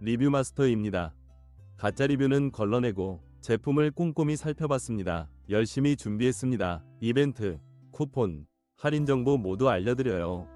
리뷰 마스터입니다. 가짜 리뷰는 걸러내고 제품을 꼼꼼히 살펴봤습니다. 열심히 준비했습니다. 이벤트, 쿠폰, 할인 정보 모두 알려드려요.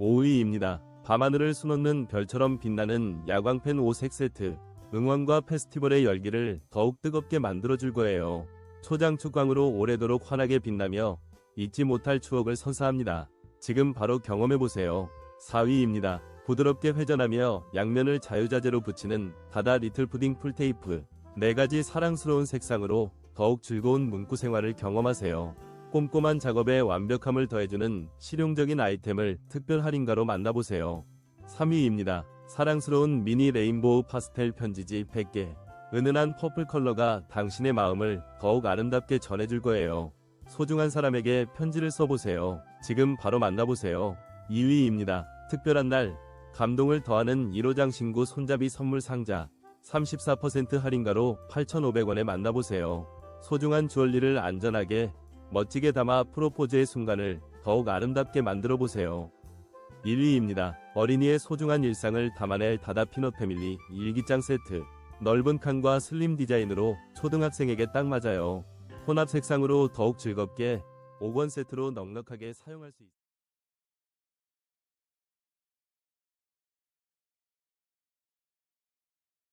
5위입니다. 밤하늘을 수놓는 별처럼 빛나는 야광펜 5색 세트. 응원과 페스티벌의 열기를 더욱 뜨겁게 만들어줄 거예요. 초장축광으로 오래도록 환하게 빛나며 잊지 못할 추억을 선사합니다. 지금 바로 경험해보세요. 4위입니다. 부드럽게 회전하며 양면을 자유자재로 붙이는 다다 리틀 푸딩 풀테이프. 네 가지 사랑스러운 색상으로 더욱 즐거운 문구 생활을 경험하세요. 꼼꼼한 작업에 완벽함을 더해주는 실용적인 아이템을 특별 할인가로 만나보세요. 3위입니다. 사랑스러운 미니 레인보우 파스텔 편지지 100개. 은은한 퍼플 컬러가 당신의 마음을 더욱 아름답게 전해줄 거예요. 소중한 사람에게 편지를 써보세요. 지금 바로 만나보세요. 2위입니다. 특별한 날, 감동을 더하는 1호장 신구 손잡이 선물 상자. 34% 할인가로 8,500원에 만나보세요. 소중한 주얼리를 안전하게, 멋지게 담아 프로포즈의 순간을 더욱 아름답게 만들어 보세요. 1위입니다. 어린이의 소중한 일상을 담아낼 다다 피넛 패밀리 일기장 세트. 넓은 칸과 슬림 디자인으로 초등학생에게 딱 맞아요. 혼합 색상으로 더욱 즐겁게 5권 세트로 넉넉하게 사용할 수 있습니다.